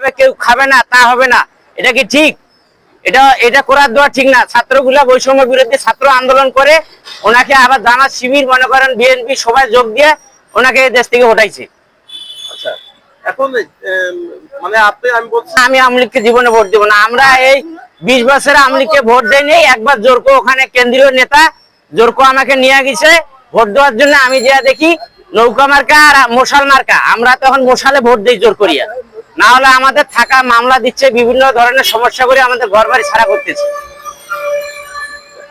হবে কেউ খাবে না তা হবে না। এটা কি ঠিক? এটা এটা করার দেওয়া ঠিক না। ছাত্রগুলা বৈষম্য বিরোধী ছাত্র আন্দোলন করে ওনাকে আবার জামাত শিবির মনে করেন বিএনপি সবাই যোগ দিয়ে ওনাকে দেশ থেকে হটাইছে। আচ্ছা এখন মানে আপনি আমি বলছি আমি আমলিগকে জীবনে ভোট দেবো না। আমরা এই বিশ বছরে আমলিগকে ভোট দেয়নি একবার জোরকো ওখানে কেন্দ্রীয় নেতা জোরকো আমাকে নিয়ে গেছে। ভোট দেওয়ার জন্য আমি যা দেখি নৌকা মার্কা আর মশাল মার্কা। আমরা তখন মশালে ভোট দিই জোর করিয়া। না হলে আমাদের থাকা মামলা দিচ্ছে বিভিন্ন ধরনের সমস্যা করে আমাদের ঘর বাড়ি ছাড়া করতেছে।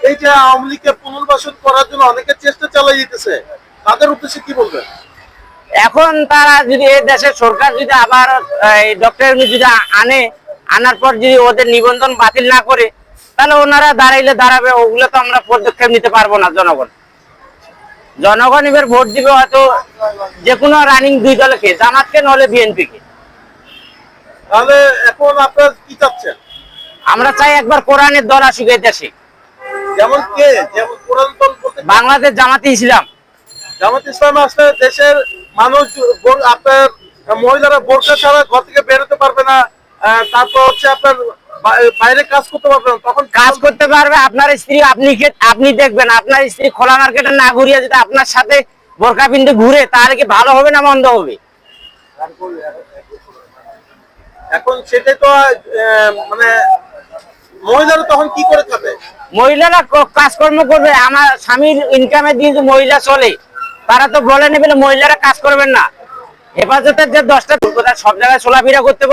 এই যে আওয়ামী লীগকে পুনর্বাসন করার জন্য অনেকে চেষ্টা চালিয়ে যেতেছে। তাদের উদ্দেশ্যে কি বলবেন? এখন তারা যদি এই দেশের সরকার যদি আবার ডক্টর যদি আনে আনার পর যদি ওদের নিবন্ধন বাতিল না করে তাহলে ওনারা দাঁড়াইলে দাঁড়াবে ওগুলো তো আমরা পদক্ষেপ নিতে পারব না জনগণ। জনগণ এবার ভোট দিবে হয়তো যে কোনো রানিং দুই দলকে জামাতকে নলে বিএনপি কে তাহলে এখন আপনার কি চাচ্ছেন? আমরা চাই একবার কোরআনের দল আসুক এই দেশে। যেমন কে? যেমন কোরআন দল বলতে বাংলাদেশ জামাতে ইসলাম। জামাত ইসলাম আসলে দেশের মানুষ আপনার মহিলারা বোরকা ছাড়া ঘর থেকে বেরোতে পারবে না তারপর হচ্ছে আপনার বাইরে কাজ করতে পারবে না তখন কাজ করতে পারবে আপনার স্ত্রী আপনি আপনি দেখবেন আপনার স্ত্রী খোলা মার্কেটে না ঘুরিয়ে যদি আপনার সাথে বোরকা পিনতে ঘুরে তাহলে কি ভালো হবে না মন্দ হবে? সেটাই তো মানে মহিলারা তখন কি করে খাবে? মহিলারা কাজকর্ম করবে। আমার স্বামীর ইনকামে দিয়ে যে মহিলা চলে, তারা তো বলে নেবে মহিলারা কাজ করবেন না। হেফাজতের যে দশটা সব জায়গায় চলাফেরা করতে